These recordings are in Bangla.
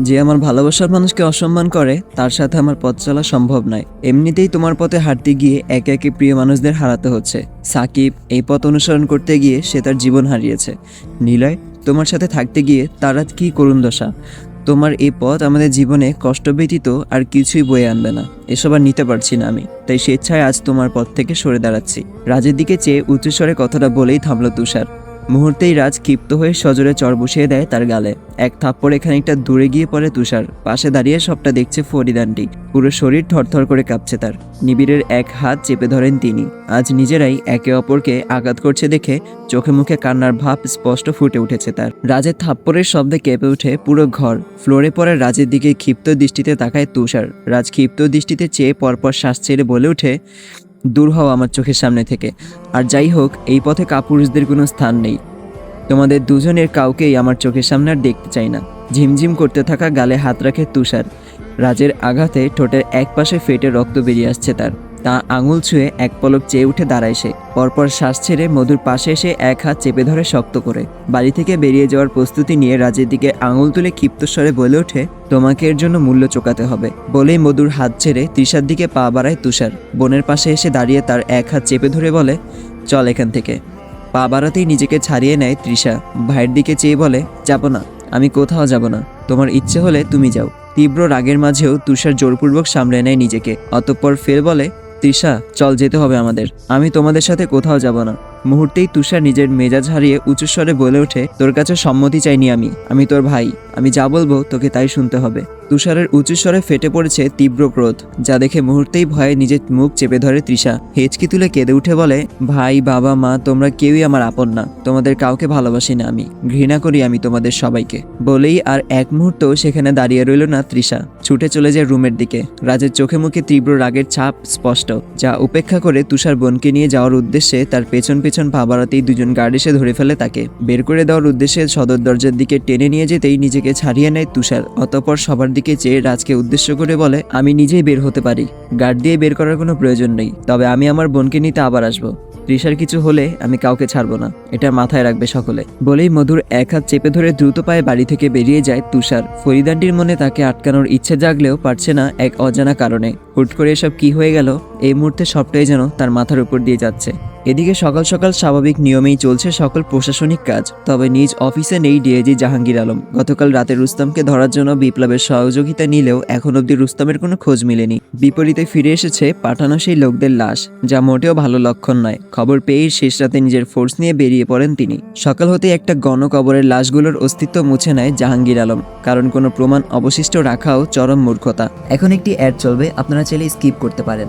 যে আমার ভালোবাসার মানুষকে অসম্মান করে, তার সাথে আমার পথ চলা সম্ভব নয়। এমনিতেই তোমার পথে হাঁটতে গিয়ে একে একে প্রিয় মানুষদের হারাতে হচ্ছে। সাকিব এই পথ অনুসরণ করতে গিয়ে সে তার জীবন হারিয়েছে। নিলয়, তোমার সাথে থাকতে গিয়ে তার কী করুণ দশা? তোমার এই পথ আমাদের জীবনে কষ্ট ব্যতীত আর কিছুই বয়ে আনবে না। এসব আর নিতে পারছি না আমি। তাই স্বেচ্ছায় আজ তোমার পথ থেকে সরে দাঁড়াচ্ছি। রাজের দিকে চেয়ে উচ্চস্বরে কথাটা বলেই থামলো তুষার। মুহূর্তেই রাজ ক্ষিপ্ত হয়ে সজোরে চর বসিয়ে দেয় তার গালে। এক থাপ্পড়ে খানিকটা দূরে গিয়ে পড়ে তুষার। পাশে দাঁড়িয়ে সবটা দেখছে ফরিদানটি পুরো শরীর থরথর করে কাঁপছে তার। নিবিড়ের এক হাত চেপে ধরেন তিনি। আজ নিজেরাই একে অপরকে আঘাত করছে দেখে চোখে মুখে কান্নার ভাব স্পষ্ট ফুটে উঠেছে তার। রাজের থাপ্পড়ের শব্দে কেঁপে উঠে পুরো ঘর। ফ্লোরে পড়ে রাজের দিকে ক্ষিপ্ত দৃষ্টিতে তাকায় তুষার। রাজ ক্ষিপ্ত দৃষ্টিতে চেয়ে পরপর শ্বাস ছেড়ে বলে ওঠে দূর হও আমার চোখের সামনে থেকে। আর যাই হোক, এই পথে কাপুরুষদের কোনো স্থান নেই। তোমাদের দুজনের কাউকেই আমার চোখের সামনে আর দেখতে চাই না। ঝিমঝিম করতে থাকা গালে হাত রাখে তুষার। রাজের আঘাতে ঠোঁটের এক পাশে ফেটে রক্ত বেরিয়ে আসছে তার। তা আঙুল ছুঁয়ে এক পলক চেয়ে উঠে দাঁড়ায় সে। পরপর শ্বাস ছেড়ে মধুর পাশে এসে এক হাত চেপে ধরে শক্ত করে। বাড়ি থেকে বেরিয়ে যাওয়ার প্রস্তুতি নিয়ে রাজের দিকে আঙুল তুলে ক্ষিপ্ত স্বরে বলে ওঠে, তোমাকে এর জন্য মূল্য চোকাতে হবে। বলেই মধুর হাত ছেড়ে তৃষার দিকে পা বাড়ায় তুষার। বোনের পাশে এসে দাঁড়িয়ে তার এক হাত চেপে ধরে বলে, চল এখান থেকে। পা বাড়াতেই নিজেকে ছাড়িয়ে নেয় তৃষা। ভাইয়ের দিকে চেয়ে বলে, যাব না, আমি কোথাও যাব না। তোমার ইচ্ছে হলে তুমি যাও। তীব্র রাগের মাঝেও তুষার জোরপূর্বক সামলে নেয় নিজেকে। অতঃপর ফের বলে তৃষা, চল যেতে হবে আমাদের। আমি তোমাদের সাথে কোথাও যাব না। মুহূর্তেই তুষার নিজের মেজাজ হারিয়ে উঁচুস্বরে বলে ওঠে, তোর কাছে সম্মতি চাইনি আমি। আমি তোর ভাই। আমি যা বলব তোকে তাই শুনতে হবে। তুষারের উঁচু স্বরে ফেটে পড়েছে তীব্র ক্রোধ, যা দেখে মুহূর্তেই ভয়ে নিজের মুখ চেপে ধরে তৃষা। হেঁচকি তুলে কেঁদে উঠে বলে, ভাই, বাবা, মা, তোমরা কেউই আমার আপন না। তোমাদের কাউকে ভালোবাসি না আমি। ঘৃণা করি আমি তোমাদের সবাইকে। বলেই আর এক মুহূর্ত সেখানে দাঁড়িয়ে রইল না তৃষা। ছুটে চলে যায় রুমের দিকে। রাজের চোখে মুখে তীব্র রাগের ছাপ স্পষ্ট, যা উপেক্ষা করে তুষার বোনকে নিয়ে যাওয়ার উদ্দেশ্যে তার পেছন পেছন পা বাড়াতেই দুজন গার্ড এসে ধরে ফেলে তাকে। বের করে দেওয়ার উদ্দেশ্যে সদর দরজার দিকে টেনে নিয়ে যেতেই নিজেকে ছাড়িয়ে নেয় তুষার। অতপর সবার দিকে চেয়ে রাজকে উদ্দেশ্য করে বলে, আমি নিজেই বের হতে পারি। গার্ড দিয়ে বের করার কোনো প্রয়োজন নেই। তবে আমি আমার বোনকে নিতে আবার আসব। তৃষার কিছু হলে আমি কাউকে ছাড়বো না। এটা মাথায় রাখবে সকলে। বলেই মধুর এক হাত চেপে ধরে দ্রুত পায়ে বাড়ি থেকে বেরিয়ে যায় তুষার। ফরিদানটির মনে তাকে আটকানোর ইচ্ছে জাগলেও পারছে না এক অজানা কারণে। হুট করে এসব কি হয়ে গেল? এই মুহূর্তে সবটাই যেন তার মাথার উপর দিয়ে যাচ্ছে। এদিকে সকাল সকাল স্বাভাবিক নিয়মেই চলছে সকল প্রশাসনিক কাজ, তবে নিজ অফিসে নেই ডিআইজি জাহাঙ্গীর আলম। গতকাল রাতে রুস্তমকে ধরার জন্য বিপ্লবের সহযোগিতা নিলেও এখন অবধি রুস্তমের কোনো খোঁজ মেলেনি। বিপরীতে ফিরে এসেছে পাঠানো সেই লোকদের লাশ, যা মোটেও ভালো লক্ষণ নয়। খবর পেয়েই শেষ রাতে নিজের ফোর্স নিয়ে বেরিয়ে পড়েন তিনি। সকাল হতেই একটা গণকবরের লাশগুলোর অস্তিত্ব মুছে নেয় জাহাঙ্গীর আলম, কারণ কোনো প্রমাণ অবশিষ্ট রাখাও চরম মূর্খতা। এখন একটি অ্যাড চলবে, আপনারা চাইলে স্কিপ করতে পারেন।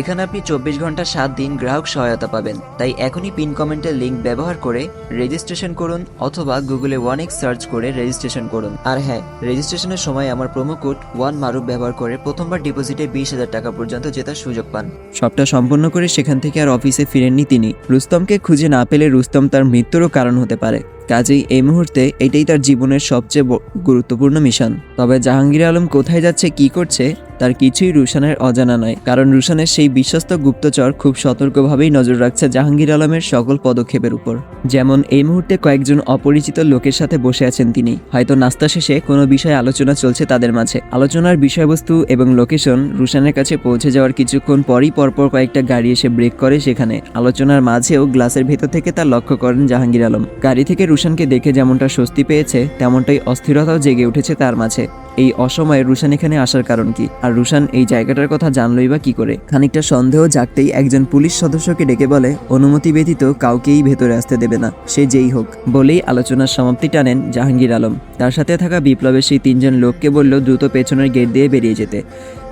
এখানে আপনি চব্বিশ ঘণ্টা সাত দিন গ্রাহক সহায়তা পাবেন। তাই এখনই পিন কমেন্টের লিঙ্ক ব্যবহার করে রেজিস্ট্রেশন করুন অথবা গুগলে ওয়ান এক্স সার্চ করে রেজিস্ট্রেশন করুন। আর হ্যাঁ রেজিস্ট্রেশনের সময় আমার প্রোমো কোড ওয়ান মারুফ ব্যবহার করে প্রথমবার ডিপোজিটে বিশ হাজার টাকা পর্যন্ত জেতার সুযোগ পান। সবটা সম্পন্ন করে সেখান থেকে আর অফিসে ফিরেননি তিনি। রুস্তমকে খুঁজে না পেলে রুস্তম তার মৃত্যুরও কারণ হতে পারে। কাজেই এই মুহূর্তে এটাই তার জীবনের সবচেয়ে গুরুত্বপূর্ণ মিশন। তবে জাহাঙ্গীর আলম কোথায় যাচ্ছে, কি করছে তার কিছুই রুশানের অজানা নয়, কারণ রুশানের সেই বিশ্বস্ত গুপ্তচর খুব সতর্কভাবেই নজর রাখছে জাহাঙ্গীর আলমের সকল পদক্ষেপের উপর। যেমন, এই মুহূর্তে কয়েকজন অপরিচিত লোকের সাথে বসে আছেন তিনি। হয়তো নাস্তা শেষে কোনো বিষয়ে আলোচনা চলছে তাদের মাঝে। আলোচনার বিষয়বস্তু এবং লোকেশন রুশানের কাছে পৌঁছে যাওয়ার কিছুক্ষণ পরই পরপর কয়েকটা গাড়ি এসে ব্রেক করে সেখানে। আলোচনার মাঝেও গ্লাসের ভেতর থেকে তা লক্ষ্য করেন জাহাঙ্গীর আলম। গাড়ি থেকে রুশানকে দেখে যেমনটা স্বস্তি পেয়েছে, তেমনটাই অস্থিরতাও জেগে উঠেছে তার মাঝে। এই অসময়ে রুশান এখানে আসার কারণ কি? আর রুশান এই জায়গাটার কথা জানলই বা কি করে? খানিকটা সন্দেহ জাগতেই একজন পুলিশ সদস্যকে ডেকে বলে, অনুমতি ব্যতীত কাউকেই ভেতরে আসতে দেবে না, সে যেই হোক। বলেই আলোচনার সমাপ্তি টানেন জাহাঙ্গীর আলম। তার সাথে থাকা বিপ্লবের সেই তিনজন লোককে বলল দ্রুত পেছনের গেট দিয়ে বেরিয়ে যেতে।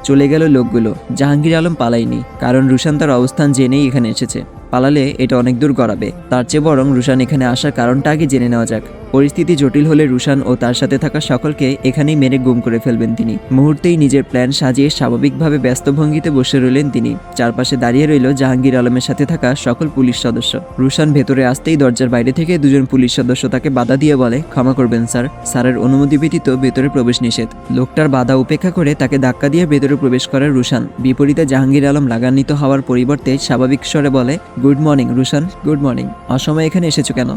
চলে গেল লোকগুলো। জাহাঙ্গীর আলম পালায়নি, কারণ রুশান তার অবস্থান জেনেই এখানে এসেছে। পালালে এটা অনেক দূর গড়াবে। তার চেয়ে বরং রুশান এখানে আসার কারণটা আগে জেনে নেওয়া যাক। পরিস্থিতি জটিল হলে রুশান ও তার সাথে থাকা সকলকে এখানেই মেরে গুম করে ফেলবেন তিনি। মুহূর্তেই নিজের প্ল্যান সাজিয়ে স্বাভাবিকভাবে ব্যস্ত ভঙ্গিতে বসে রইলেন তিনি। চারপাশে দাঁড়িয়ে রইল জাহাঙ্গীর আলমের সাথে থাকা সকল পুলিশ সদস্য। রুশান ভেতরে আসতেই দরজার বাইরে থেকে দুজন পুলিশ সদস্য তাকে বাধা দিয়ে বলে, ক্ষমা করবেন, স্যার। স্যারের অনুমতি ব্যতীত ভেতরে প্রবেশ নিষেধ। লোকটার বাধা উপেক্ষা করে তাকে ধাক্কা দিয়ে ভেতরে প্রবেশ করে রুশান। বিপরীতে জাহাঙ্গীর আলম লাগান্বিত হওয়ার পরিবর্তে স্বাভাবিক স্বরে বলে, good morning, Rushan. Good morning. অসময়ে এখানে এসেছ কেন?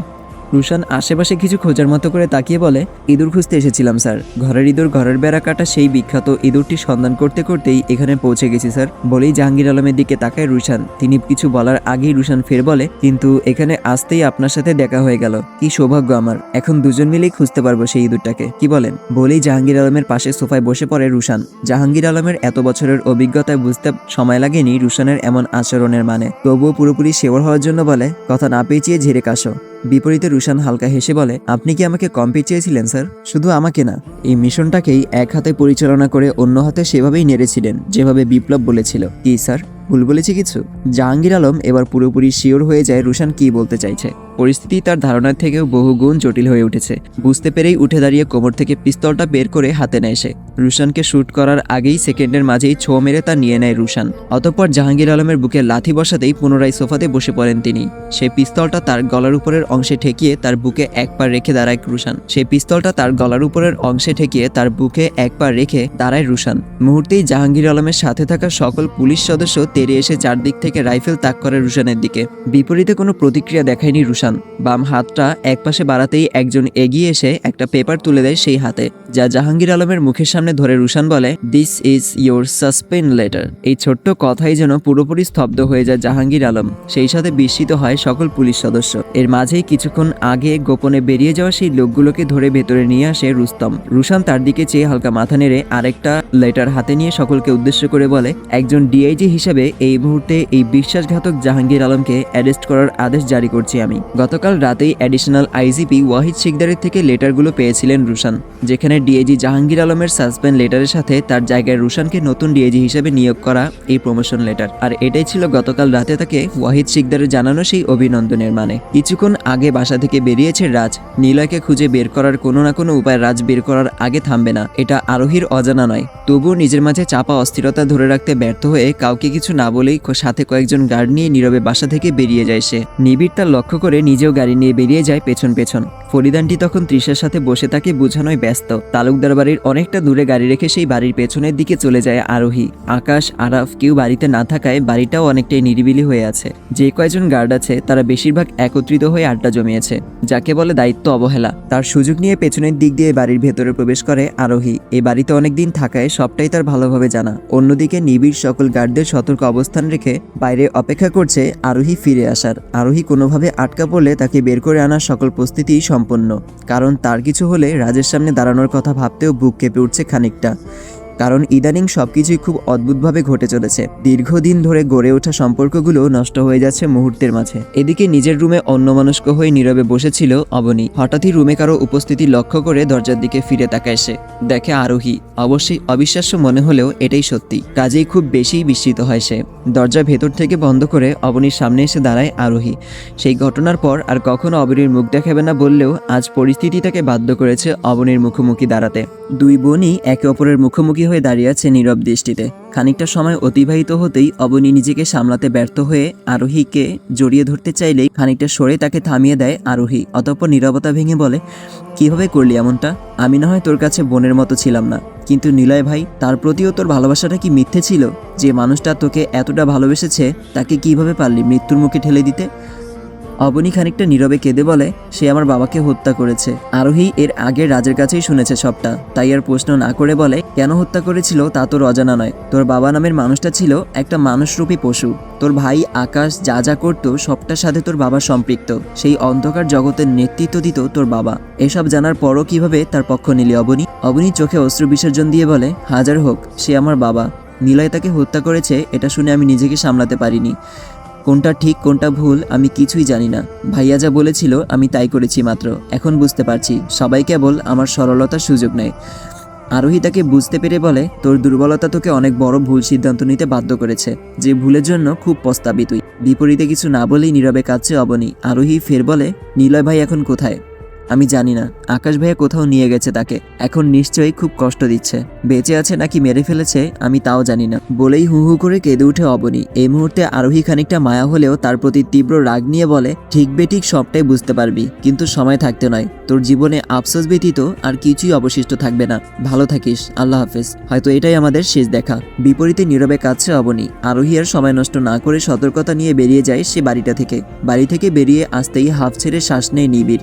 রুশান আশেপাশে কিছু খোঁজার মতো করে তাকিয়ে বলে, ইঁদুর খুঁজতে এসেছিলাম, স্যার। ঘরের ইঁদুর, ঘরের বেড়া কাটা সেই বিখ্যাত ইঁদুরটি সন্ধান করতে করতেই এখানে পৌঁছে গেছি, স্যার। বলেই জাহাঙ্গীর আলমের দিকে তাকায় রুশান। তিনি কিছু বলার আগেই রুশান ফের বলে, কিন্তু এখানে আসতেই আপনার সাথে দেখা হয়ে গেল। কি সৌভাগ্য আমার। এখন দুজন মিলেই খুঁজতে পারব সেই ইঁদুরটাকে। কি বলেন? বলেই জাহাঙ্গীর আলমের পাশে সোফায় বসে পড়ে রুশান। জাহাঙ্গীর আলমের এত বছরের অভিজ্ঞতায় বুঝতে সময় লাগেনি রুশানের এমন আচরণের মানে। তবুও পুরোপুরি সেবর হওয়ার জন্য বলে, কথা না পেঁচিয়ে ঝেড়ে কাশো। বিপরীতে রুশান হালকা হেসে বলে, আপনি কি আমাকে কম চেয়েছিলেন, স্যার? শুধু আমাকে না, এই মিশনটাকেই এক হাতে পরিচালনা করে অন্য হাতে সেভাবেই নেড়েছিলেন, যেভাবে বিপ্লব বলেছিল। কি, স্যার? ভুল বলেছি কিছু? জাহাঙ্গীর আলম এবার পুরোপুরি শিওর হয়ে যায় রুশান কি বলতে চাইছে। পরিস্থিতি তার ধারণার থেকেও বহু গুণ জটিল হয়ে উঠেছে। বুঝতে পেরেই উঠে দাঁড়িয়ে কোমর থেকে পিস্তলটা বের করে হাতে নেয় সে। রুশানকে শুট করার আগেই সেকেন্ডের মাঝেই ছো মেরে তা নিয়ে নেয় রুশান। অতঃপর জাহাঙ্গীর আলমের বুকে লাথি বসাতেই পুনরায় সোফাতে বসে পড়েন তিনি। সেই পিস্তলটা তার গলার উপরের অংশে ঠেকিয়ে তার বুকে এক পা রেখে দাঁড়ায় রুশান। সেই পিস্তলটা তার গলার উপরের অংশে ঠেকিয়ে তার বুকে এক পা রেখে দাঁড়ায় রুশান। মুহূর্তেই জাহাঙ্গীর আলমের সাথে থাকা সকল পুলিশ সদস্য তেরে এসে চারদিক থেকে রাইফেল তাক করে রুশানের দিকে। বিপরীতে কোনো প্রতিক্রিয়া দেখায়নি রুশান। বাম হাতটা একপাশে বাড়াতেই একজন এগিয়ে এসে একটা পেপার তুলে দেয় সেই হাতে, যা জাহাঙ্গীর আলমের মুখের সামনে ধরে রুশান বলে this is your suspension letter এই ছোট্ট কথাই যেন পুরোপুরি স্তব্ধ হয়ে যায় জাহাঙ্গীর আলম। সেই সাথে বিস্মিত হয় সকল পুলিশ সদস্য। এর মাঝেই কিছুক্ষণ আগে গোপনে বেরিয়ে যাওয়া সেই লোকগুলোকে ধরে ভেতরে নিয়ে আসে রুস্তম। রুশান তার দিকে চেয়ে হালকা মাথা নেড়ে আরেকটা লেটার হাতে নিয়ে সকলকে উদ্দেশ্য করে বলে, একজন ডিআইজি হিসেবে এই মুহূর্তে এই বিশ্বাসঘাতক জাহাঙ্গীর আলমকে অ্যারেস্ট করার আদেশ জারি করছি আমি। গতকাল রাতেই অ্যাডিশনাল আইজিপি ওয়াহিদ শিকদারের থেকে লেটারগুলো পেয়েছিলেন রুশান, যেখানে ডিআইজি জাহাঙ্গীর আলমের সাসপেন্ড লেটারের সাথে তার জায়গায় রুশানকে নতুন ডিএজি হিসেবে নিয়োগ করা এই প্রমোশন লেটার আর এটাই ছিল গতকাল রাতে তাকে ওয়াহিদ শিকদারের জানানো সেই অভিনন্দনের মানে। কিছুক্ষণ আগে বাসা থেকে বেরিয়েছে রাজ, নীলয়কে খুঁজে বের করার কোনো না কোনো উপায় রাজ বের করার আগে থামবে না, এটা আরোহীর অজানা নয়। তবুও নিজের মাঝে চাপা অস্থিরতা ধরে রাখতে ব্যর্থ হয়ে কাউকে কিছু না বলেই সাথে কয়েকজন গার্ড নিয়ে নীরবে বাসা থেকে বেরিয়ে যায় সে। নিবিড় তার লক্ষ্য করে নিজেও গাড়ি নিয়ে বেরিয়ে যায় পেছন পেছন। ফরিদানটি তখন তৃষার সাথে বসে তাকে বোঝানোয় ব্যস্ত। তালুকদার বাড়ির অনেকটা দূরে গাড়ি রেখে সেই বাড়ির পেছনের দিকে চলে যায় আরোহী। আকাশ, আরাফ কেউ বাড়িতে না থাকায় বাড়িটাও অনেকটাই নিরিবিলি হয়ে আছে। যে কয়জন গার্ড আছে, তারা বেশিরভাগ একত্রিত হয়ে আড্ডা জমিয়েছে। যাকে বলে দায়িত্ব অবহেলা। তার সুযোগ নিয়ে পেছনের দিক দিয়ে বাড়ির ভেতরে প্রবেশ করে আরোহী। এই বাড়িতে অনেকদিন থাকায় সবটাই তার ভালোভাবে জানা। অন্যদিকে নিবিড় সকল গার্ডদের সতর্ক অবস্থান রেখে বাইরে অপেক্ষা করছে আরোহী ফিরে আসার। আরোহী কোনোভাবে আটকা পড়লে তাকে বের করে আনার সকল প্রস্তুতি সম্পন্ন, কারণ তার কিছু হলে রাজের সামনে দাঁড়ানোর কথা ভাবতেও বুক কেঁপে উঠছে খানিকটা। কারণ ইদানিং সবকিছুই খুব অদ্ভুতভাবে ঘটে চলেছে। দীর্ঘদিন ধরে গড়ে ওঠা সম্পর্কগুলো নষ্ট হয়ে যাচ্ছে মুহূর্তের মাঝে। এদিকে নিজের রুমে অন্যমনস্ক হয়ে নীরবে বসেছিল অবনী। হঠাৎই রুমে কারও উপস্থিতি লক্ষ্য করে দরজার দিকে ফিরে তাকায় সে। দেখে আরোহী। অবশ্যই অবিশ্বাস্য মনে হলেও এটাই সত্যি। কাজেই খুব বেশি বিস্মিত হয় সে। দরজা ভেতর থেকে বন্ধ করে অবনীর সামনে এসে দাঁড়ায় আরোহী। সেই ঘটনার পর আর কখনো অবনীর মুখ দেখাবে না বললেও আজ পরিস্থিতি তাকে বাধ্য করেছে অবনীর মুখোমুখি দাঁড়াতে। দুই বোনই একে অপরের মুখোমুখি হয়ে দাঁড়িয়ে আছে নীরব দৃষ্টিতে। খানিকটা সময় অতিবাহিত হতেই অবনী নিজেকে সামলাতে ব্যর্থ হয়ে আরোহীকে জড়িয়ে ধরতে চাইলেই খানিকটা সরে তাকে থামিয়ে দেয় আরোহী। অতঃপর নীরবতা ভেঙে বলে, কীভাবে করলি এমনটা? আমি না হয় তোর কাছে বোনের মতো ছিলাম না। কিন্তু নিলয় ভাই, তার প্রতিও তোর ভালোবাসাটা কি মিথ্যে ছিল? যে মানুষটা তোকে এতটা ভালোবেসেছে, তাকে কীভাবে পারলি মৃত্যুর মুখে ঠেলে দিতে? অবনী খানিকটা নীরবে কেঁদে বলে, সে আমার বাবাকে হত্যা করেছে। আরোহী এর আগে রাজের কাছেই শুনেছে সবটা। তাই আর প্রশ্ন না করে বলে, কেন হত্যা করেছিল তা তোর অজানা নয়। তোর বাবা নামের মানুষটা ছিল একটা মানুষরূপী পশু। তোর ভাই আকাশ যা যা করতো, সবটার সাথে তোর বাবা সম্পৃক্ত। সেই অন্ধকার জগতের নেতৃত্ব দিত তোর বাবা। এসব জানার পরও কীভাবে তার পক্ষ নিলি অবনী? অবনী চোখে অশ্রু বিসর্জন দিয়ে বলে, হাজার হোক, সে আমার বাবা। নীলয় তাকে হত্যা করেছে, এটা শুনে আমি নিজেকে সামলাতে পারিনি। কোনটা ঠিক, কোনটা ভুল, আমি কিছুই জানি না। ভাইয়া যা বলেছিল, আমি তাই করেছি মাত্র। এখন বুঝতে পারছি, সবাই কেবল আমার সরলতার সুযোগ নেয়। আরোহী তাকে বুঝতে পেরে বলে, তোর দুর্বলতা তোকে অনেক বড় ভুল সিদ্ধান্ত নিতে বাধ্য করেছে। যে ভুলের জন্য খুব প্রস্তাবিতই তুই। বিপরীতে কিছু না বলেই নীরবে কাছে অবনী। আরোহী ফের বলে, নিলয় ভাই এখন কোথায়? আমি জানি না, আকাশ ভাইয়া কোথাও নিয়ে গেছে তাকে। এখন নিশ্চয়ই খুব কষ্ট দিচ্ছে। বেঁচে আছে নাকি মেরে ফেলেছে, আমি তাও জানি না। বলেই হু হু করে কেঁদে উঠে অবনী। এই মুহূর্তে আরোহী খানিকটা মায়া হলেও তার প্রতি তীব্র রাগ নিয়ে বলে, ঠিক বেঠিক, সবটাই বুঝতে পারবি। কিন্তু সময় থাকতে নয়। তোর জীবনে আফসোস ব্যতীত আর কিছুই অবশিষ্ট থাকবে না। ভালো থাকিস। আল্লাহ হাফেজ। হয়তো এটাই আমাদের শেষ দেখা। বিপরীতে নীরবে কাছে অবনী। আরোহী আর সময় নষ্ট না করে সতর্কতা নিয়ে বেরিয়ে যায় সে বাড়িটা থেকে। বাড়ি থেকে বেরিয়ে আসতেই হাফ ছেড়ে শ্বাস নেয় নিবিড়।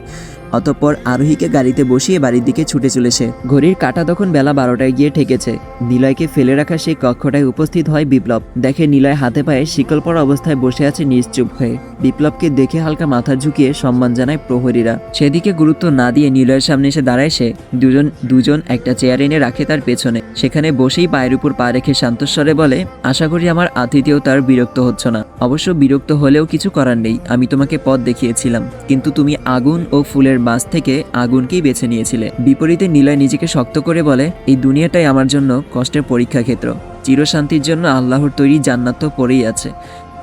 অতঃপর আরোহীকে গাড়িতে বসিয়ে বাড়ির দিকে ছুটে চলেছে। ঘড়ির কাঁটা তখন বেলা বারোটায় গিয়ে ঠেকেছে। নিলয়কে ফেলে রাখা সেই কক্ষটায় উপস্থিত হয় বিপ্লব। দেখে নিলয় হাতে পায়ে শিকল পরা অবস্থায় বসে আছে নিশ্চুপ হয়ে। বিপ্লবকে দেখে হালকা মাথা ঝুঁকিয়ে সম্মান জানায় প্রহরীরা। সেদিকে গুরুত্ব না দিয়ে নিলয়ের সামনে এসে দাঁড়ায় সে। দুজন দুজন একটা চেয়ার এনে রাখে তার পেছনে। সেখানে বসেই পায়ের উপর পা রেখে শান্তস্বরে বলে, আশা করি আমার আতিথেয় তার বিরক্ত হচ্ছ না। অবশ্য বিরক্ত হলেও কিছু করার নেই। আমি তোমাকে পথ দেখিয়েছিলাম। কিন্তু তুমি আগুন ও ফুলের বাস থেকে আগুনকেই বেছে নিয়েছিলে। বিপরীতে নীলয় নিজেকে শক্ত করে বলে, এই দুনিয়াটাই আমার জন্য কষ্টের পরীক্ষা ক্ষেত্র। চিরশান্তির জন্য আল্লাহর তৈরি জান্নাত তো পড়েই আছে।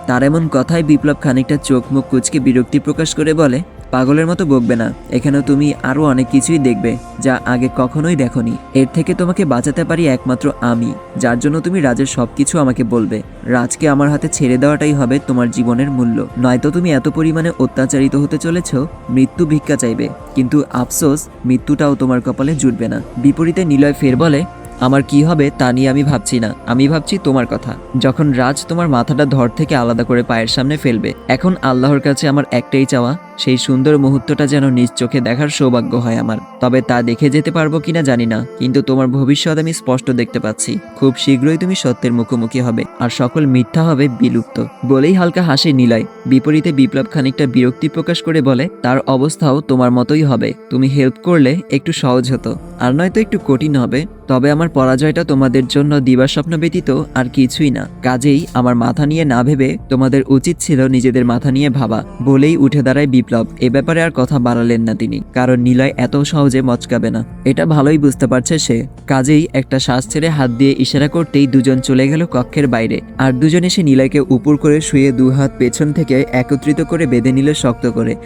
তার এমন কথায় বিপ্লব খানিকটা চোখ মুখ কুচকে বিরক্তি প্রকাশ করে বলে পাগলের মতো বকবে না। এখানে তুমি আরও অনেক কিছুই দেখবে, যা আগে কখনোই দেখনি। এর থেকে তোমাকে বাঁচাতে পারি একমাত্র আমি, যার জন্য তুমি রাজের সবকিছু আমাকে বলবে। রাজকে আমার হাতে ছেড়ে দেওয়াটাই হবে তোমার জীবনের মূল্য। নয়তো তুমি এত পরিমাণে অত্যাচারিত হতে চলেছ, মৃত্যু ভিক্ষা চাইবে। কিন্তু আফসোস, মৃত্যুটাও তোমার কপালে জুটবে না। বিপরীতে নিলয় ফের বলে, আমার কি হবে তা নিয়ে আমি ভাবছি না। আমি ভাবছি তোমার কথা। যখন রাজ তোমার মাথাটা ধর থেকে আলাদা করে পায়ের সামনে ফেলবে, এখন আল্লাহর কাছে আমার একটাই চাওয়া সেই সুন্দর মুহূর্তটা যেন নিজ চোখে দেখার সৌভাগ্য হয় আমার। তবে তা দেখে যেতে পারব কিনা জানি না, কিন্তু তোমার ভবিষ্যৎ আমি স্পষ্ট দেখতে পাচ্ছি। খুব শীঘ্রই তুমি সত্যের মুখোমুখি হবে, আর সকল মিথ্যা হবে বিলুপ্ত। বলেই হালকা হাসি নিলয়। বিপরীতে বিপ্লব খানিকটা বিরক্তি প্রকাশ করে বলে, তার অবস্থাও তোমার মতোই হবে। তুমি হেল্প করলে একটু সহজ হতো। আর নয়তো একটু কঠিন হবে। তবে আমার পরাজয়টা তোমাদের জন্য দিবাস্বপ্ন ব্যতীত আর কিছুই না। কাজেই আমার মাথা নিয়ে না ভেবে তোমাদের উচিত ছিল নিজেদের মাথা নিয়ে ভাবা। বলেই উঠে দাঁড়ায় বিপ্লব। এ ব্যাপারে আর কথা বাড়ালেন না তিনি। কারণ নিলয় এত সহজে মচকাবে না। এটা ভালোই বুঝতে পারছে সে। কাজেই একটা শ্বাস ছেড়ে হাত দিয়ে ইশারা করতেই দুজন চলে গেল কক্ষের বাইরে। আর দুজনে সে নিলয়কে উপর করে শুয়ে দু হাত পেছন থেকে একত্রিত করে বেঁধে নিল শক্ত করে।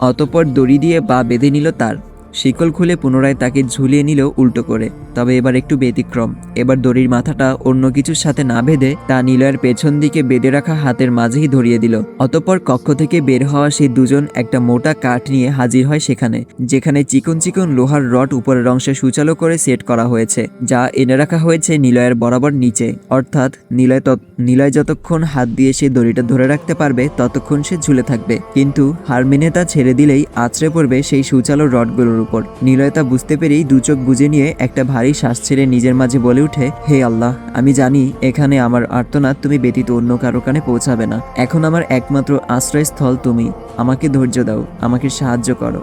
অতপর দড়ি দিয়ে বা বেঁধে নিল তার। শিকল খুলে পুনরায় তাকে ঝুলিয়ে নিল উল্টো করে, তবে এবার একটু ব্যতিক্রম। এবার দড়ির মাথাটা অন্য কিছুর সাথে না বেঁধে তা নিলয়ের পেছন দিকে বেঁধে রাখা হাতের মাঝেই ধরিয়ে দিল। অতপর কক্ষ থেকে বের হওয়া সেই দুজন একটা মোটা কাঠ নিয়ে হাজির হয় সেখানে, যেখানে চিকন চিকন লোহার রড উপরের অংশে সুচালো করে সেট করা হয়েছে, যা এনে রাখা হয়েছে নিলয়ের বরাবর নিচে। অর্থাৎ নিলয় তত- নিলয় যতক্ষণ হাত দিয়ে সেই দড়িটা ধরে রাখতে পারবে, ততক্ষণ সে ঝুলে থাকবে। কিন্তু হার মেনে তা ছেড়ে দিলেই আছড়ে পড়বে সেই সুচালো রডগুলোর উপর। নিলয় তা বুঝতে পেরেই দু চোখ বুঝে নিয়ে একটা ভারী শ্বাস ছেড়ে নিজের মাঝে বলে উঠে, হে আল্লাহ, আমি জানি এখানে আমার আর্তনাদ তুমি ব্যতীত অন্য কারও কানে পৌঁছাবে না। এখন আমার একমাত্র আশ্রয়স্থল তুমি। আমাকে ধৈর্য দাও, আমাকে সাহায্য করো।